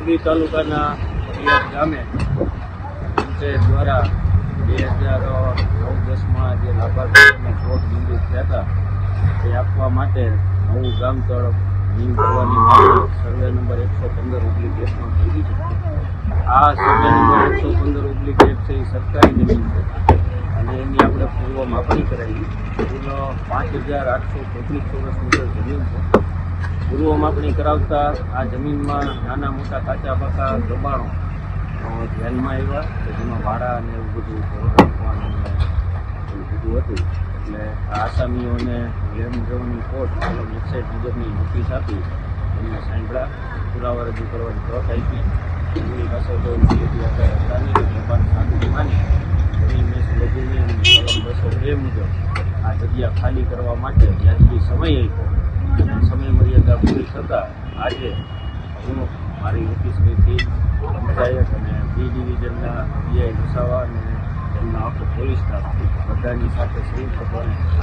મોરબી તાલુકાના પિયત ગામે પંચાયત દ્વારા બે હજાર નવ દસમાં જે લાભાર્થીઓને ચોટ બિંદુ થયા હતા, તે આપવા માટે નવું ગામ તરફ નીમ કરવાની માંગ સર્વે નંબર એકસો પંદર ઓબ્લિક એકમાં કરી છે. આ સર્વે નંબર એકસો પંદર ઓબ્લિક એક છે એ સરકારી જમીન છે. અને એની આપણે પૂર્વ માપણી કરાવી એનો પાંચ હજાર આઠસો ચોત્રીસ ચોરસ મીટર જમીન છે. પૂર્વ માપણી કરાવતા આ જમીનમાં નાના મોટા કાચા પાકા દબાણો ધ્યાનમાં આવ્યા કે જેમાં વાડા અને એવું બધું રાખવાનું બધું હતું. એટલે આસામીઓને લેમ જવાની કોર્ટ વેબસાઇટ મુજબની નોટિસ આપી, એમને સાંભળા પુરાવા રજૂ કરવાની તક આપી. એમની પાસે તો વેપાર સાધુની માની. એની મેં અને કલમ બસો બે મુજબ આ જગ્યા ખાલી કરવા માટે વ્યાજબી સમય આપ્યો. સમય મર્યાદા છતાં આજે હું મારી ઓફિસની ટીમ પંચાયત અને બી ડિવિઝનના પીઆઈ વસાવા અને તેમના પોલીસના પોલીસ સ્ટાફ બધાની સાથે સંયુક્તપણે